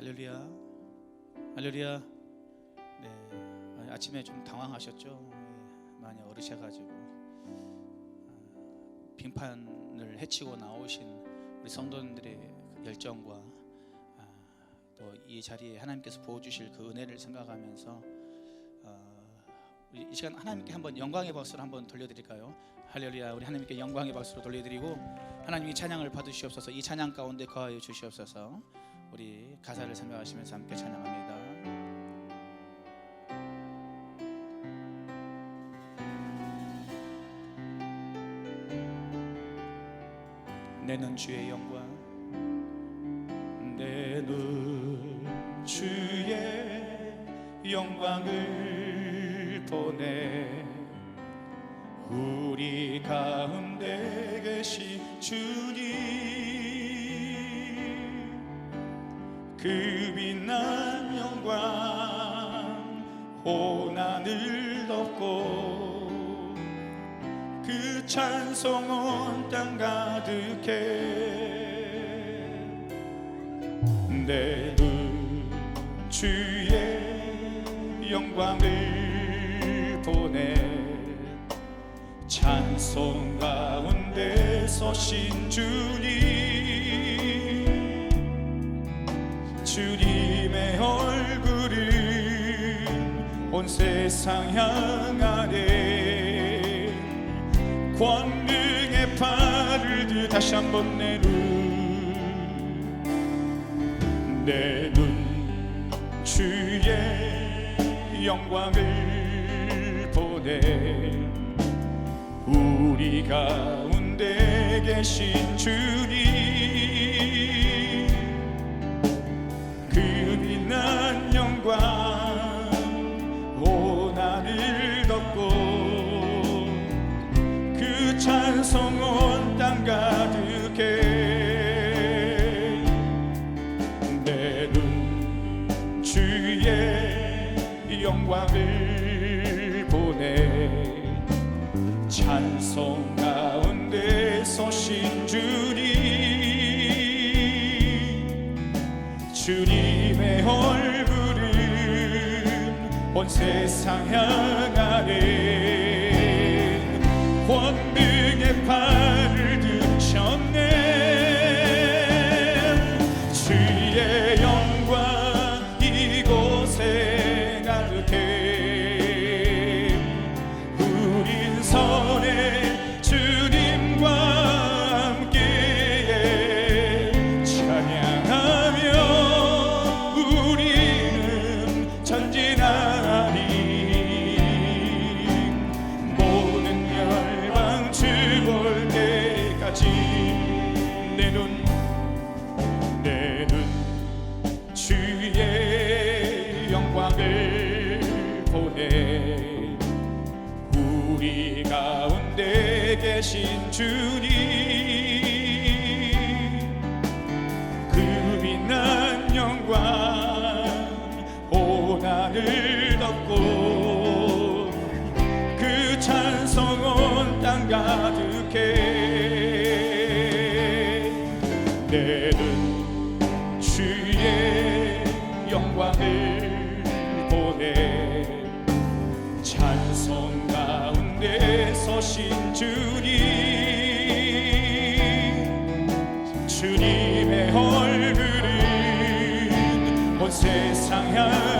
할렐루야. 할렐루야. 네. 아침에 좀 당황하셨죠? 예, 많이 어르셔가지고 아, 빙판을 헤치고 나오신 우리 성도님들의 그 열정과 아, 또이 자리에 하나님께서 부어주실 그 은혜를 생각하면서 어, 우리 이 시간 하나님께 한번 영광의 박수를 한번 돌려드릴까요? 할렐루야. 우리 하나님께 영광의 박수로 돌려드리고 하나님이 찬양을 받으시옵소서. 이 찬양 가운데 거하여 주시옵소서. 우리 가사를 생각하시면서 함께 찬양합니다. 내는 주의 영광 내눈 주의 영광을 보내 우리 가운데 계신 주 그 빛난 영광 온 하늘 덮고 그 찬송 온 땅 가득해. 내눈 주의 영광을 보내 찬송 가운데 서신 주님 주님의 얼굴은 온 세상 향하네 권능의 팔을 드 다시 한번 내눈 내 눈 주의 영광을 보내 우리 가운데 계신 주님 난 영광 세상 향하네 주의 영광을 보내. 우리 가운데 계신 주님 그 빛난 영광 온 하늘 덮고 그 찬송 온 땅 가득해 보내 찬송 가운데 서신 주님. 주님의 얼굴은 온 세상 향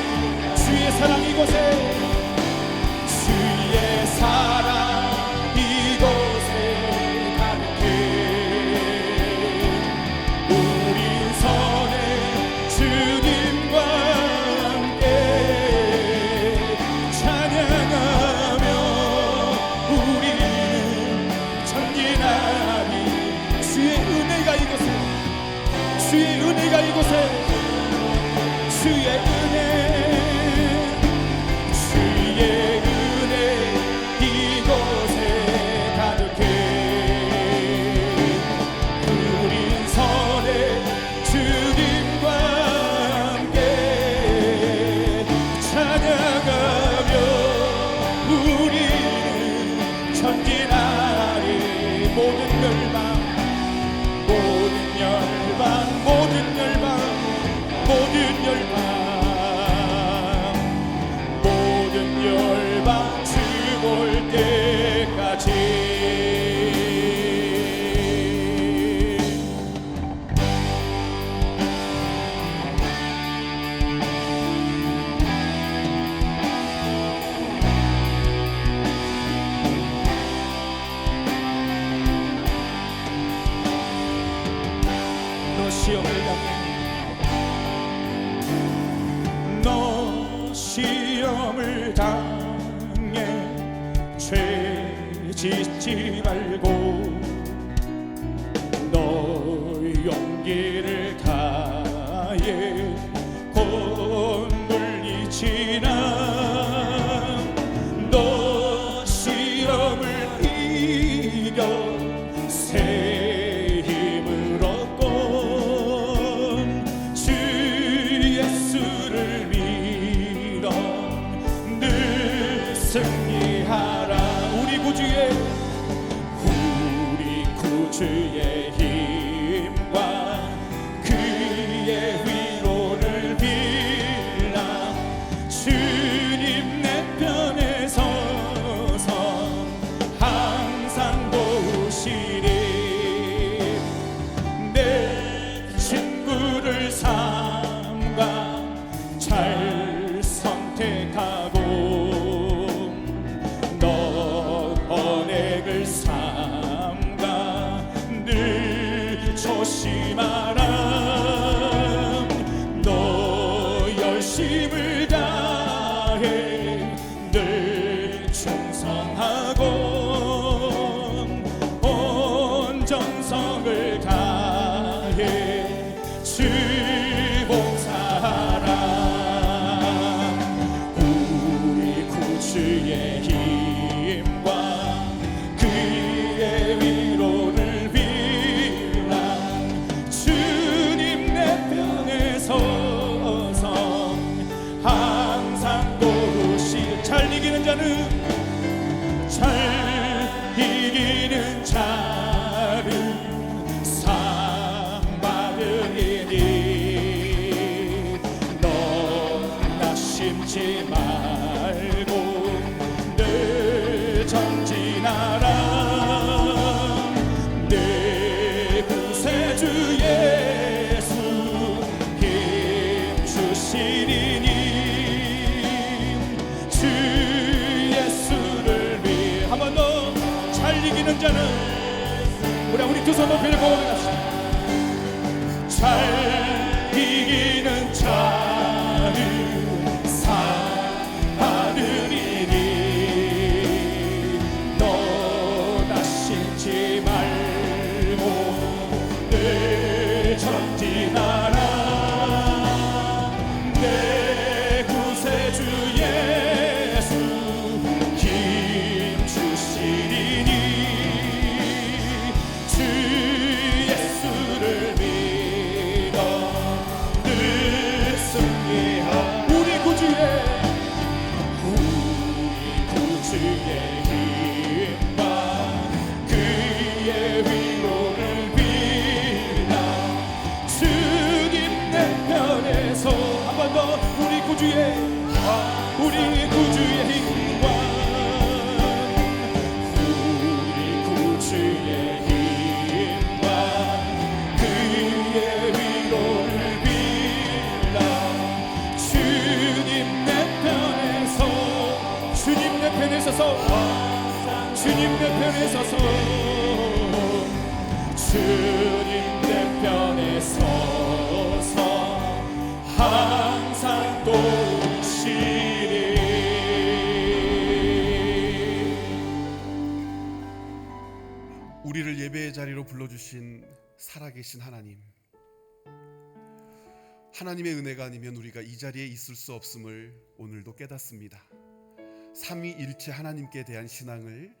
주의 사랑 이곳에 주의 사랑. 중심을 다 사랑하는 자는 우리 우리 두 손 높이 고백합시다. 잘 우리를 예배의 자리로 불러주신 살아계신 하나님. 하나님의 은혜가 아니면 우리가 이 자리에 있을 수 없음을 오늘도 깨닫습니다. 삼위일체 하나님께 대한 신앙을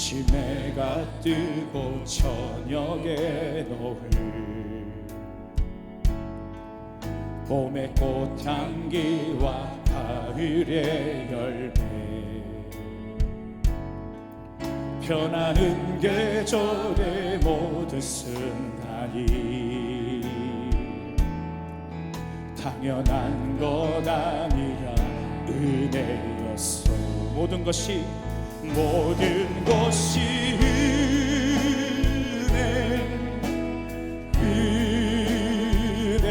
아침에 가 뜨고 저녁에 노을. 봄의 꽃향기와 가을의 열매. 변하는 계절의 모든 순간이 당연한 것 아니라 은혜였어 모든 것이 모든 것이 은혜 은혜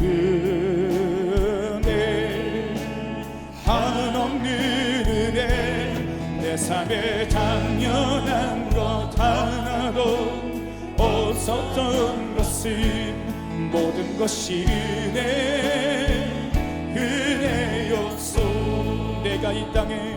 은혜. 한없는 은혜 내 삶에 당연한 것 하나도 없었던 것은 모든 것이 은혜 은혜였소. 내가 이 땅에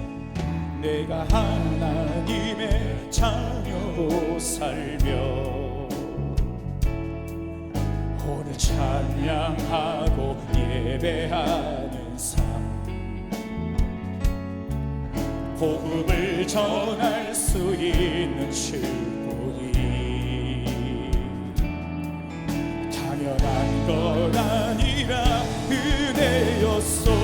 내가 하나님의 자녀로 살며 오늘 찬양하고 예배하는 삶. 복음을 전할 수 있는 실력이 당연한 건 아니라 은혜였소.